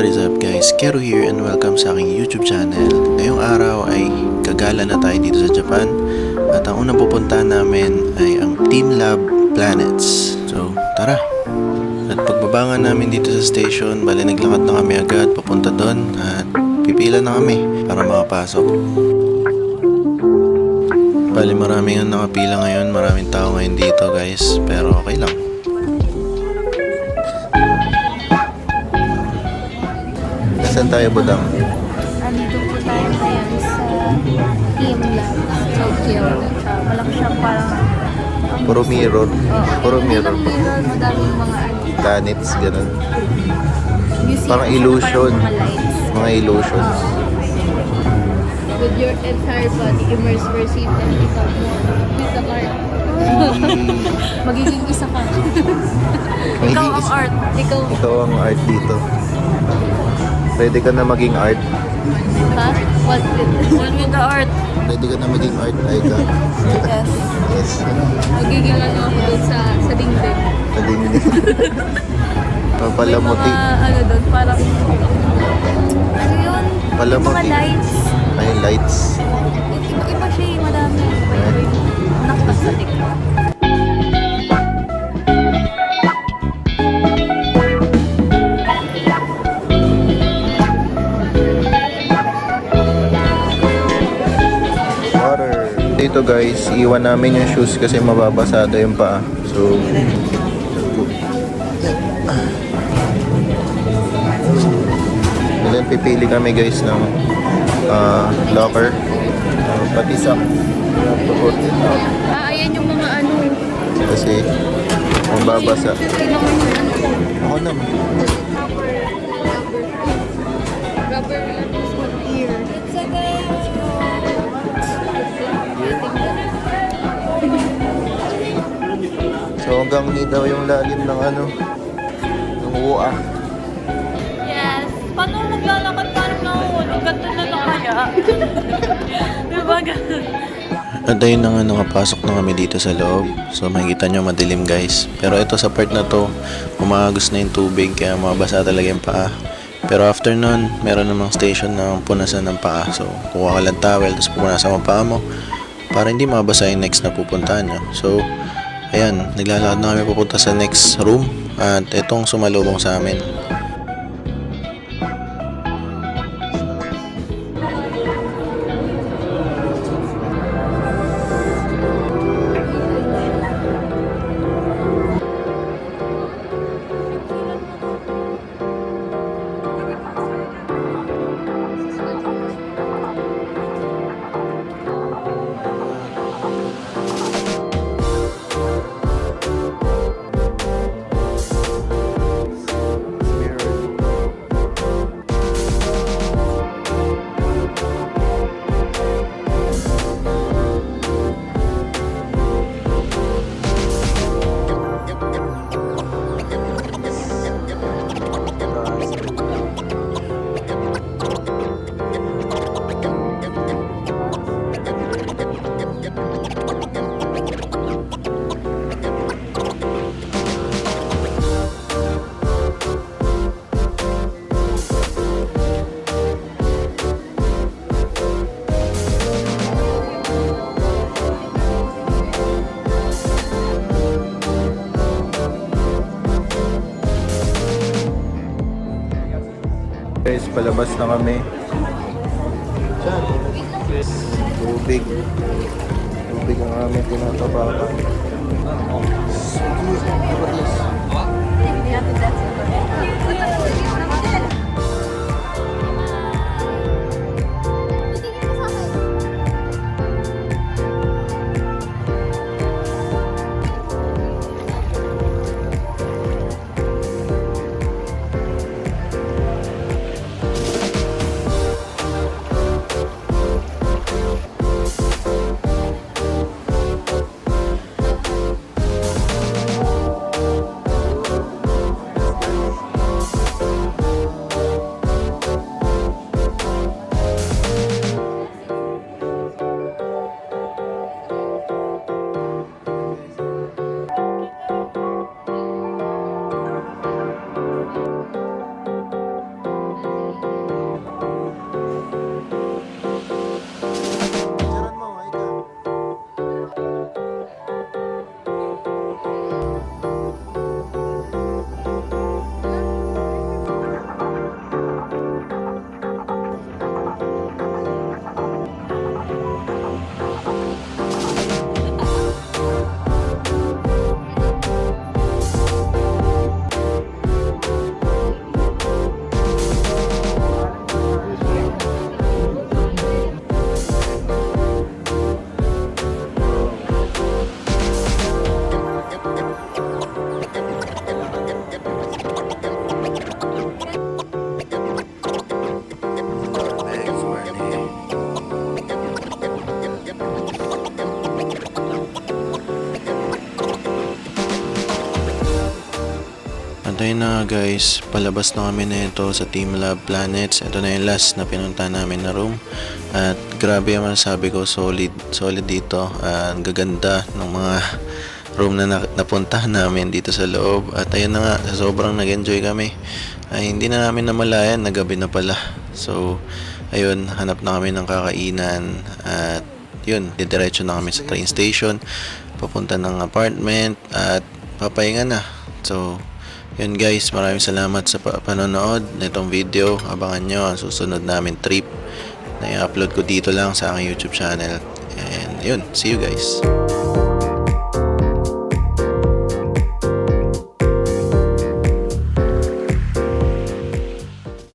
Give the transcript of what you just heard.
What is up guys? Kero here and welcome sa aking YouTube channel. Ngayong araw ay gagala na tayo dito sa Japan at ang unang pupuntahan namin ay ang Team Lab Planets. So, tara! At pagbaba nga namin dito sa station, bali naglakad na kami agad papunta doon at pipila na kami para makapasok. Bali maraming ang nakapila ngayon, maraming tao ngayon dito guys, pero okay lang. Saan tayo, Budang? Andito po tayo ngayon sa Team Lab Tokyo. Malaki siyang parang... ang- Puro mirror. Oo. Puro mirror. lang mirror, madaming mga ano. Planets, ganun. museum Parang illusion. Parang mga lights. Mga illusions. With your entire body immersed safe and become one with the art. Magiging isa ka. Ikaw ang art. Ikaw, Ikaw ang art dito. Pwede ka na maging art. ha? What with, what with the art? Pwede ka na maging art, Aika. Yes. Yes. Magiging ano ako doon sa, sa dingding. Pwede nyo May Palamuti. mga ano doon, parang... Ano yun? Palamuti. Mga lights. Ay, lights. Iba-iba siya eh, madami. Naktas sa TikTok. Dito guys, iwan namin yung shoes kasi mababasado yung paa. So, Then pipili kami guys ng ah, locker. Ah, pati sa. Ah, ayan yung mga ano. Kasi mababasa. Ano. Ako naman. So hanggang ni daw yung lalim ng ano, ng uwa. Yes. Paano maglalakad parang nahulog? Ganto na lang kaya. diba ganun? At ayun na nga nakapasok na kami dito sa loob. So makikita nyo madilim guys. Pero ito sa part na to, umagos na yung tubig kaya mabasa talaga yung paa. Pero after nun, meron namang station na punasan ng paa. So kuha ka lang towel, tapos punasan mo ang paa mo para hindi mabasa yung next na pupuntahan nyo. So ayan, naglalakad na kami pupunta sa next room at itong sumalubong sa amin. guys, palabas na kami. Diyan. Tubig. Tubig ang aming tinatabakan. Excuse me, what is? Hindi natin that's guys, palabas na kami nito sa Team Lab Planets. Ito na yung last na pinunta namin na room. At grabe naman sabi ko, solid, solid dito. Ang gaganda ng mga room na na- napuntahan namin dito sa loob. At ayun na nga, sobrang nag-enjoy kami. Ay hindi na namin namalayan, nagabi na pala. So, ayun, hanap na kami ng kakainan. At yun, didiretso na kami sa train station. Papunta ng apartment. At papahinga na. So, yun guys, maraming salamat sa pa- panonood nitong video. Abangan nyo ang susunod namin trip na i-upload ko dito lang sa aking YouTube channel. And yun, see you guys.